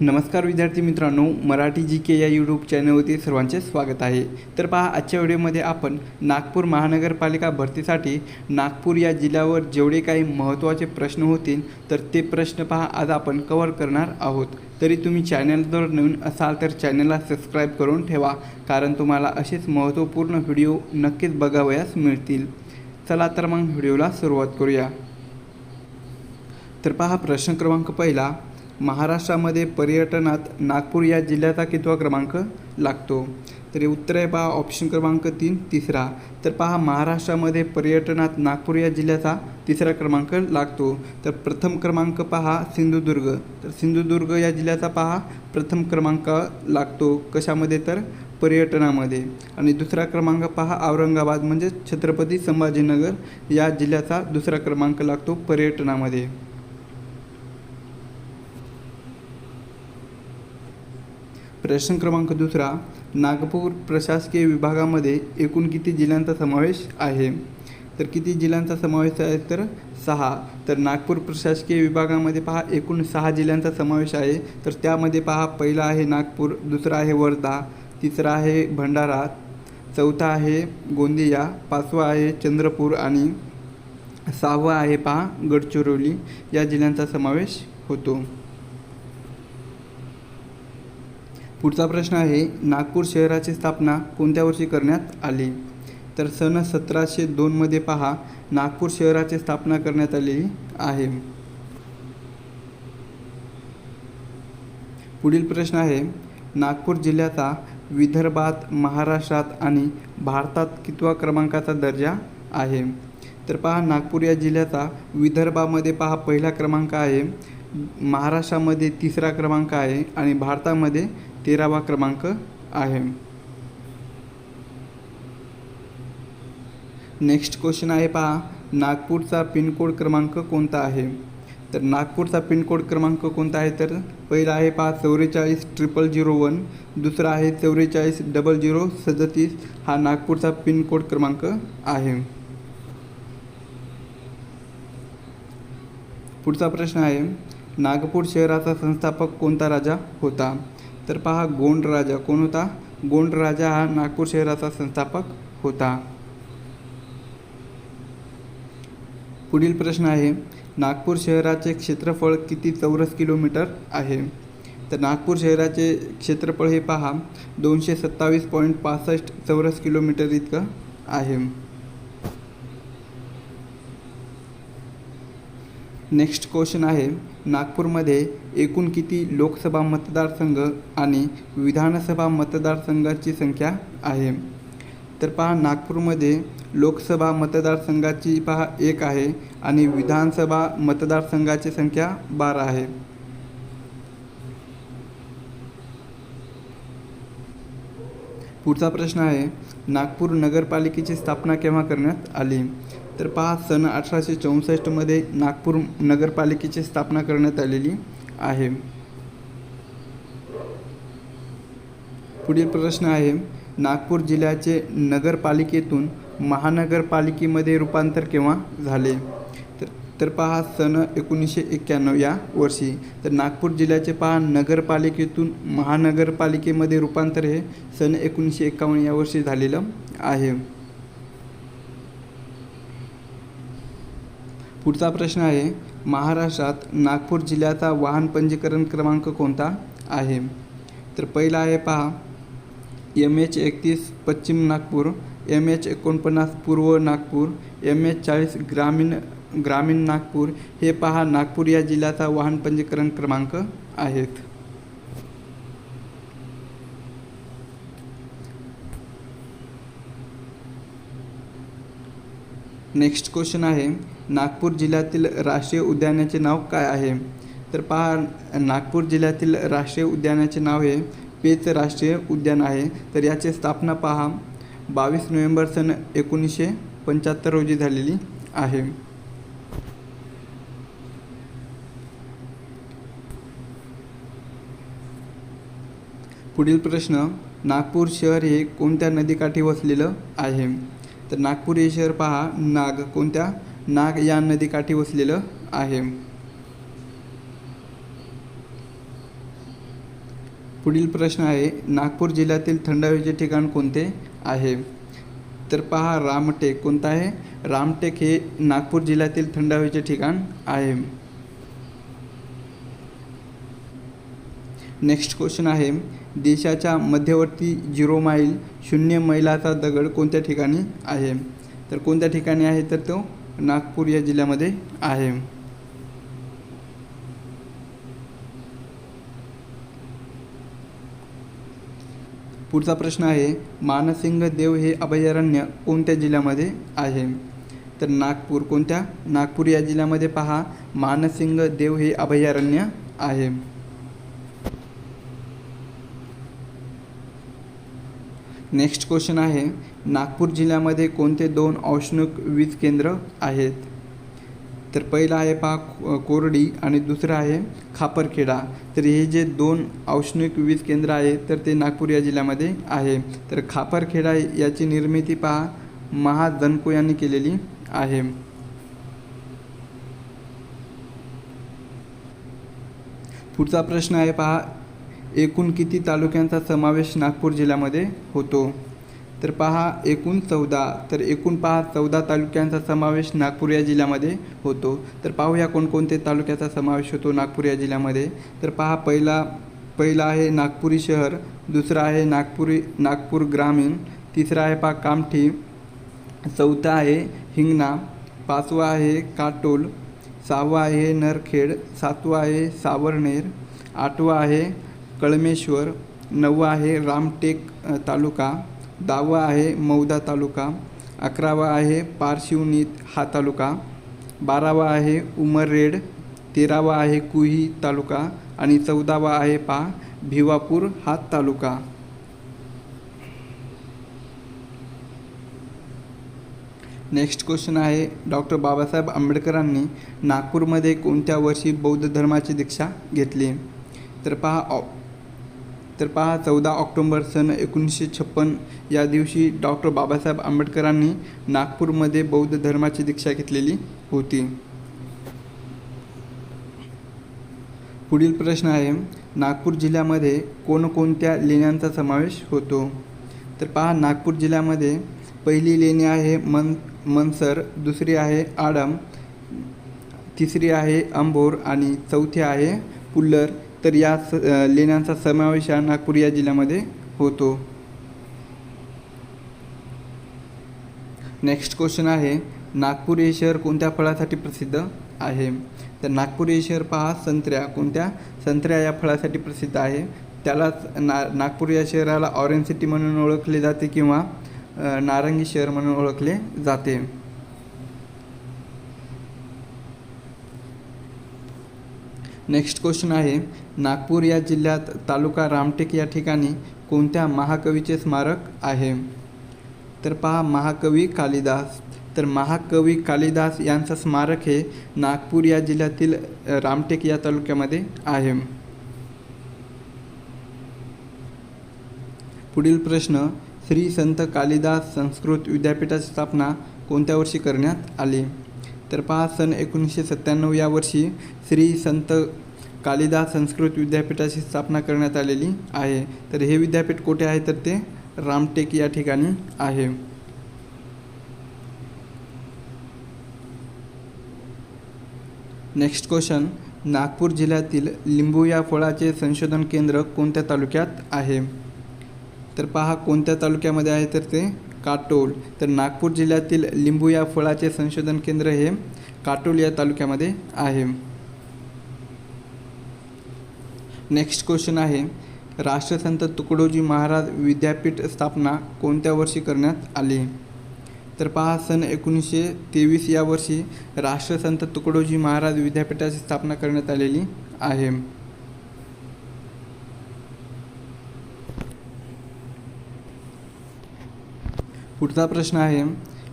नमस्कार विद्यार्थी मित्रांनो मराठी जी के या यूट्यूब चॅनलवरती सर्वांचे स्वागत आहे. तर पहा आजच्या व्हिडिओमध्ये आपण नागपूर महानगरपालिका भरतीसाठी नागपूर या जिल्ह्यावर जेवढे काही महत्त्वाचे प्रश्न होतील तर ते प्रश्न पहा आज आपण कव्हर करणार आहोत. तरी तुम्ही चॅनलवर नवीन असाल तर चॅनलला सबस्क्राईब करून ठेवा कारण तुम्हाला असेच महत्त्वपूर्ण व्हिडिओ नक्कीच बघावयास मिळतील. चला तर मग व्हिडिओला सुरुवात करूया. तर पहा प्रश्न क्रमांक पहिला महाराष्ट्रामध्ये पर्यटनात नागपूर या जिल्ह्याचा कितवा क्रमांक लागतो? तर उत्तर आहे पहा ऑप्शन क्रमांक तीन तिसरा. तर पहा महाराष्ट्रामध्ये पर्यटनात नागपूर या जिल्ह्याचा तिसरा क्रमांक लागतो. तर प्रथम क्रमांक पहा सिंधुदुर्ग. तर सिंधुदुर्ग या जिल्ह्याचा पहा प्रथम क्रमांक लागतो. कशामध्ये? तर पर्यटनामध्ये. आणि दुसरा क्रमांक पहा औरंगाबाद म्हणजे छत्रपती संभाजीनगर या जिल्ह्याचा दुसरा क्रमांक लागतो पर्यटनामध्ये. प्रश्न क्रमांक दुसरा नागपूर प्रशासकीय विभागामध्ये एकूण किती जिल्ह्यांचा समावेश आहे? तर किती जिल्ह्यांचा समावेश आहे? तर सहा. तर नागपूर प्रशासकीय विभागामध्ये पहा एकूण सहा जिल्ह्यांचा समावेश आहे. तर त्यामध्ये पहा पहिला आहे नागपूर दुसरा आहे वर्धा तिसरा आहे भंडारा चौथा आहे गोंदिया पाचवा आहे चंद्रपूर आणि सहावा आहे पहा गडचिरोली. या जिल्ह्यांचा समावेश होतो. पुढचा प्रश्न आहे नागपूर शहराची स्थापना कोणत्या वर्षी करण्यात आली? तर सन सतराशे दोनमध्ये पहा नागपूर शहराची स्थापना करण्यात आलेली आहे. पुढील प्रश्न आहे नागपूर जिल्ह्याचा विदर्भात महाराष्ट्रात आणि भारतात कितवा क्रमांकाचा दर्जा आहे? तर पहा नागपूर या जिल्ह्याचा विदर्भामध्ये पहा पहिला क्रमांक आहे. महाराष्ट्रामध्ये तिसरा क्रमांक आहे आणि भारतामध्ये तेरावा क्रमांक आहे. नेक्स्ट क्वेश्चन आहे पहा नागपूरचा पिनकोड क्रमांक कोणता आहे? तर नागपूरचा पिनकोड क्रमांक कोणता आहे? तर पहिला आहे पहा चौवेचाळीस ट्रिपल झिरो वन दुसरा आहे चौवेचाळीस डबल झिरो सदतीस. हा नागपूरचा पिनकोड क्रमांक आहे. पुढचा प्रश्न आहे नागपूर शहराचा संस्थापक कोणता राजा होता? तर पहा गोंड राजा कोण होता? गोंड राजा हा नागपूर शहराचा संस्थापक होता. पुढील प्रश्न आहे नागपूर शहराचे क्षेत्रफळ किती चौरस किलोमीटर आहे? तर नागपूर शहराचे क्षेत्रफळ हे पहा दोनशे सत्तावीस पॉईंट पासष्ट चौरस किलोमीटर इतकं आहे. नेक्स्ट क्वेश्चन आहे नागपूरमध्ये एकूण किती लोकसभा मतदारसंघ आणि विधानसभा मतदारसंघाची संख्या आहे? तर पहा नागपूरमध्ये लोकसभा मतदारसंघाची पहा एक आहे आणि विधानसभा मतदारसंघाची संख्या बारा आहे. पुढचा प्रश्न आहे नागपूर नगरपालिकेची स्थापना केव्हा करण्यात आली? तर पहा सन अठराशे चौसष्टमध्ये नागपूर नगरपालिकेची स्थापना करण्यात आलेली आहे. पुढील प्रश्न आहे नागपूर जिल्ह्याचे नगरपालिकेतून महानगरपालिकेमध्ये रूपांतर केव्हा झाले? तर तर पहा सन एकोणीसशे एक्क्याण्णव या वर्षी. तर नागपूर जिल्ह्याचे पहा नगरपालिकेतून महानगरपालिकेमध्ये रूपांतर हे सन एकोणीसशे एक्कावन्न या वर्षी झालेलं आहे. पुढचा प्रश्न आहे महाराष्ट्रात नागपूर जिल्ह्याचा वाहन पंजीकरण क्रमांक कोणता आहे? तर पहिला आहे पहा एम एच एकतीस पश्चिम नागपूर एम एच एकोणपन्नास पूर्व नागपूर एम एच चाळीस ग्रामीण ग्रामीण नागपूर हे पहा नागपूर या जिल्ह्याचा वाहन पंजीकरण क्रमांक आहेत. नेक्स्ट क्वेश्चन आहे नागपूर जिल्ह्यातील राष्ट्रीय उद्यानाचे नाव काय आहे? तर पहा नागपूर जिल्ह्यातील राष्ट्रीय उद्यानाचे नाव हे पेच राष्ट्रीय उद्यान आहे. तर याची स्थापना पहा बावीस नोव्हेंबर सन एकोणीसशे पंच्याहत्तर रोजी झालेली आहे. पुढील प्रश्न नागपूर शहर हे कोणत्या नदीकाठी वसलेलं आहे? तर नागपूर हे शहर पहा नाग कोणत्या? नाग या नदीकाठी वसलेलं आहे. पुढील प्रश्न आहे नागपूर जिल्ह्यातील थंड हवेचे ठिकाण कोणते आहे? तर पहा रामटेक कोणतं आहे? रामटेक हे नागपूर जिल्ह्यातील थंड हवेचे ठिकाण आहे. नेक्स्ट क्वेश्चन आहे देशाच्या मध्यवर्ती झिरो माईल शून्य मैलाचा दगड कोणत्या ठिकाणी आहे? तर कोणत्या ठिकाणी आहे? तर तो नागपूर या जिल्ह्यामध्ये आहे. पुढचा प्रश्न आहे मानसिंग देव हे अभयारण्य कोणत्या जिल्ह्यामध्ये आहे? तर नागपूर कोणत्या? नागपूर या जिल्ह्यामध्ये पहा मानसिंग देव हे अभयारण्य आहे. नेक्स्ट क्वेश्चन आहे नागपूर जिल्ह्यामध्ये कोणते दोन औष्णिक वीज केंद्र आहेत? तर पहिलं आहे पहा कोरडी आणि दुसरं आहे खापरखेडा. तर हे जे दोन औष्णिक वीज केंद्र आहे तर ते नागपूर या जिल्ह्यामध्ये आहे. तर खापरखेडा याची निर्मिती पहा महाजनको यांनी केलेली आहे. पुढचा प्रश्न आहे पहा एकूण किती तालुक्यांचा समावेश नागपूर जिल्ह्यामध्ये होतो? तर पहा एकूण चौदा तर एकूण पहा चौदा तालुक्यांचा समावेश नागपूर या जिल्ह्यामध्ये होतो. तर पाहूया कोणकोणते तालुक्याचा समावेश होतो नागपूर या जिल्ह्यामध्ये. तर पहा पहिला पहिला आहे नागपुरी शहर दुसरा आहे नागपुरी नागपूर ग्रामीण तिसरा आहे पहा कामठी चौथा आहे हिंगणा पाचवा आहे काटोल सहावा आहे नरखेड सातवा आहे सावरनेर आठवा आहे कळमेश्वर नववा आहे रामटेक तालुका दहावा आहे मौदा तालुका अकरावा आहे पारशिवनी हा तालुका बारावा आहे उमररेड तेरावा आहे कुही तालुका आणि चौदावा आहे पा भिवापूर हा तालुका. नेक्स्ट क्वेश्चन आहे डॉक्टर बाबासाहेब आंबेडकरांनी नागपूरमध्ये कोणत्या वर्षी बौद्ध धर्माची दीक्षा घेतली? तर पहा ऑ तर पहा चौदा ऑक्टोंबर सन एकोणीसशे छप्पन या दिवशी डॉक्टर बाबासाहेब आंबेडकरांनी नागपूरमध्ये बौद्ध धर्माची दीक्षा घेतलेली होती. पुढील प्रश्न आहे नागपूर जिल्ह्यामध्ये कोणकोणत्या लेण्यांचा समावेश होतो? तर पहा नागपूर जिल्ह्यामध्ये पहिली लेणी आहे मन मनसर दुसरी आहे आडम तिसरी आहे अंबोर आणि चौथी आहे पुल्लर. तर या स लेण्यांचा समावेश हा नागपूर या जिल्ह्यामध्ये होतो. नेक्स्ट क्वेश्चन आहे नागपूर हे शहर कोणत्या फळासाठी प्रसिद्ध आहे? तर नागपूर हे शहर पहा संत्र्या. कोणत्या? संत्र्या या फळासाठी प्रसिद्ध आहे. त्यालाच ना नागपूर या शहराला ऑरेंज सिटी म्हणून ओळखले जाते किंवा नारंगी शहर म्हणून ओळखले जाते. नेक्स्ट क्वेश्चन आहे नागपूर या जिल्ह्यात तालुका रामटेक या ठिकाणी कोणत्या महाकवीचे स्मारक आहे? तर पहा महाकवी कालिदास. तर महाकवी कालिदास यांचं स्मारक हे नागपूर या जिल्ह्यातील रामटेक या तालुक्यामध्ये आहे. पुढील प्रश्न श्री संत कालिदास संस्कृत विद्यापीठाची स्थापना कोणत्या वर्षी करण्यात आली? तर पहा सन एकोणीसशे सत्त्याण्णव या वर्षी श्री संत कालिदास संस्कृत विद्यापीठाची स्थापना करण्यात आलेली आहे. तर हे विद्यापीठ कुठे आहे? तर ते रामटेक या ठिकाणी आहे. नेक्स्ट क्वेश्चन नागपूर जिल्ह्यातील लिंबू या फळाचे संशोधन केंद्र कोणत्या तालुक्यात आहे? तर पहा कोणत्या तालुक्यामध्ये आहे? तर ते काटोल. तर नागपूर जिल्ह्यातील लिंबू या फळाचे संशोधन केंद्र हे काटोल या तालुक्यामध्ये आहे. नेक्स्ट क्वेश्चन आहे राष्ट्रसंत तुकडोजी महाराज विद्यापीठ स्थापना कोणत्या वर्षी करण्यात आली? तर पहा सन एकोणीसशे तेवीस या वर्षी राष्ट्रसंत तुकडोजी महाराज विद्यापीठाची स्थापना करण्यात आलेली आहे. पुढचा प्रश्न आहे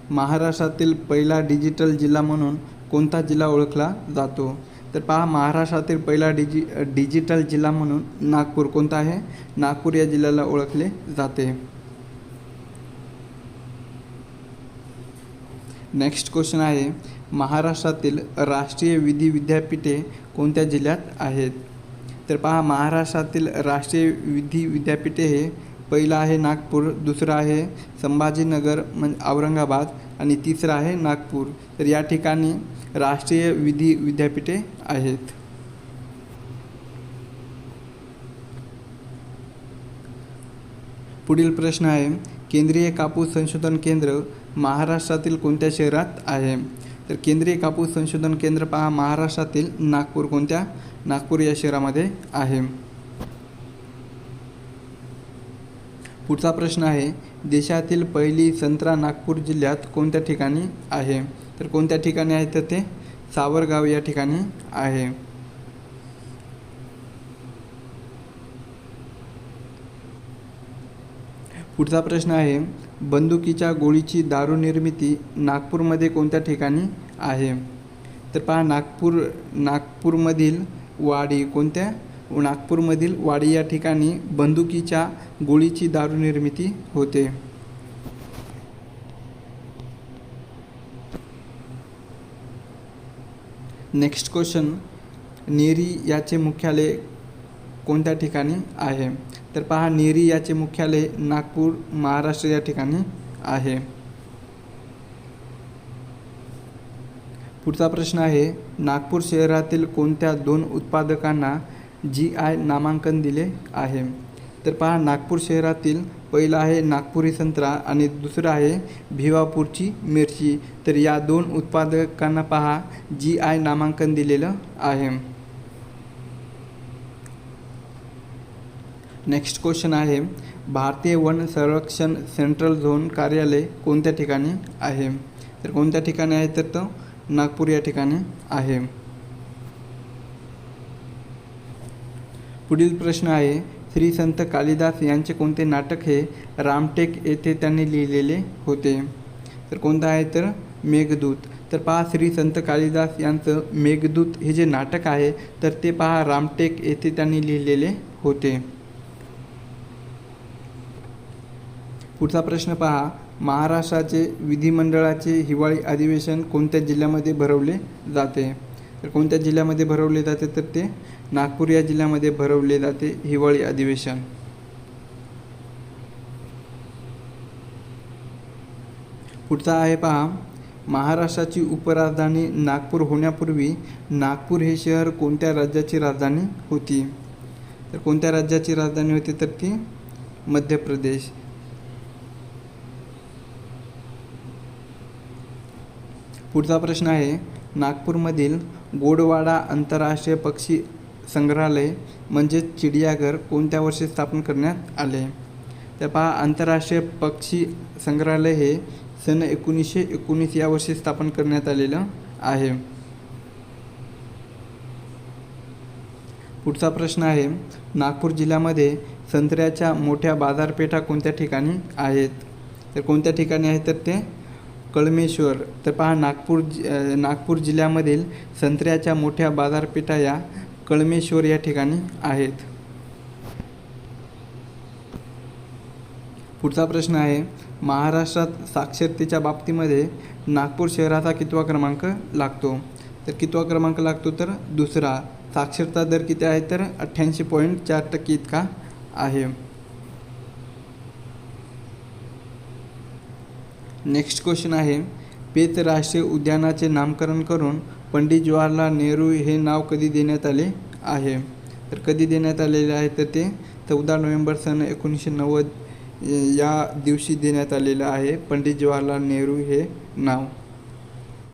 महाराष्ट्रातील पहिला डिजिटल जिल्हा म्हणून कोणता जिल्हा ओळखला जातो? तर पहा महाराष्ट्रातील पहिला डिजि डिजिटल जिल्हा म्हणून नागपूर कोणता आहे? नागपूर या जिल्ह्याला ओळखले जाते. नेक्स्ट क्वेश्चन आहे महाराष्ट्रातील राष्ट्रीय विधी विद्यापीठे कोणत्या जिल्ह्यात आहेत? तर पहा महाराष्ट्रातील राष्ट्रीय विधी विद्यापीठे हे पहिलं आहे नागपूर दुसरं आहे संभाजीनगर म्हणजे औरंगाबाद आणि तिसरं आहे नागपूर. तर या ठिकाणी राष्ट्रीय विधी विद्यापीठे आहेत. पुढील प्रश्न आहे केंद्रीय कापूस संशोधन केंद्र महाराष्ट्रातील कोणत्या शहरात आहे? तर केंद्रीय कापूस संशोधन केंद्र पहा महाराष्ट्रातील नागपूर कोणत्या? नागपूर या शहरामध्ये आहे. पुढचा प्रश्न आहे देशातील पहिली संत्रा नागपूर जिल्ह्यात कोणत्या ठिकाणी आहे? तर कोणत्या ठिकाणी आहे तर ते सावरगाव या ठिकाणी आहे. पुढचा प्रश्न आहे बंदुकीच्या गोळीची दारू निर्मिती नागपूरमध्ये कोणत्या ठिकाणी आहे? तर पहा नागपूर नागपूरमधील वाडी कोणत्या नागपूरमधील वाडी या ठिकाणी बंदुकीच्या गोळीची दारू निर्मिती होते. नेक्स्ट क्वेश्चन नेरी याचे मुख्यालय कोणत्या ठिकाणी आहे? तर पहा नेरी याचे मुख्यालय नागपूर महाराष्ट्र या ठिकाणी आहे. पुढचा प्रश्न आहे नागपूर शहरातील कोणत्या दोन उत्पादकांना जी आय नामांकन दिले आहे. तर पहा नागपूर शहरातील पहिलं आहे नागपुरी संत्रा आणि दुसरं आहे भिवापूरची मिरची. तर या दोन उत्पादकांना पहा जी आय नामांकन दिलेलं आहे. नेक्स्ट क्वेश्चन आहे भारतीय वन संरक्षण सेंट्रल झोन कार्यालय कोणत्या ठिकाणी आहे? तर कोणत्या ठिकाणी आहे? तर तो नागपूर या ठिकाणी आहे. पुढील प्रश्न आहे श्री संत कालिदास यांचे कोणते नाटक हे रामटेक येथे त्यांनी लिहिलेले होते? तर कोणतं आहे? तर मेघदूत. तर पहा श्री संत कालिदास यांचं मेघदूत हे जे नाटक आहे तर ते पहा रामटेक येथे त्यांनी लिहिलेले होते. पुढचा प्रश्न पहा महाराष्ट्राचे विधिमंडळाचे हिवाळी अधिवेशन कोणत्या जिल्ह्यामध्ये भरवले जाते? तर कोणत्या जिल्ह्यामध्ये भरवले जाते तर ते? नागपूर या जिल्ह्यामध्ये भरवले जाते हिवाळी अधिवेशन. पुढचा आहे पहा. महाराष्ट्राची उपराजधानी नागपूर होण्यापूर्वी नागपूर हे शहर कोणत्या राज्याची राजधानी होती? तर कोणत्या राज्याची राजधानी होती तर ती? मध्य प्रदेश. पुढचा प्रश्न आहे नागपूरमधील गोडवाडा आंतरराष्ट्रीय पक्षी संग्रहालय म्हणजेच चिडियाघर कोणत्या वर्षी स्थापन करण्यात आले? तर पहा आंतरराष्ट्रीय पक्षी संग्रहालय हे सन एकोणीसशे एकोणीस या वर्षी स्थापन करण्यात आलेलं आहे. पुढचा प्रश्न आहे नागपूर जिल्ह्यामध्ये संत्र्याच्या मोठ्या बाजारपेठा कोणत्या ठिकाणी आहेत? तर कोणत्या ठिकाणी आहेत तर ते कळमेश्वर तर पहा नागपूर जि नागपूर जिल्ह्यामधील संत्र्याच्या मोठ्या बाजारपेठा या कळमेश्वर या ठिकाणी आहेत. पुढचा प्रश्न आहे महाराष्ट्रात साक्षरतेच्या बाबतीमध्ये नागपूर शहराचा कितवा क्रमांक लागतो? तर कितवा क्रमांक लागतो तर दुसरा. साक्षरता दर किती आहे? तर अठ्ठ्याऐंशी पॉईंट चार टक्के इतका आहे. नेक्स्ट क्वेश्चन आहे पेत राष्ट्रीय उद्यानाचे नामकरण करून पंडित जवाहरलाल नेहरू हे नाव कधी देण्यात आले आहे? तर कधी देण्यात आलेले आहे तर ते चौदा नोव्हेंबर सन एकोणीसशे नव्वद या दिवशी देण्यात आलेलं आहे पंडित जवाहरलाल नेहरू हे नाव.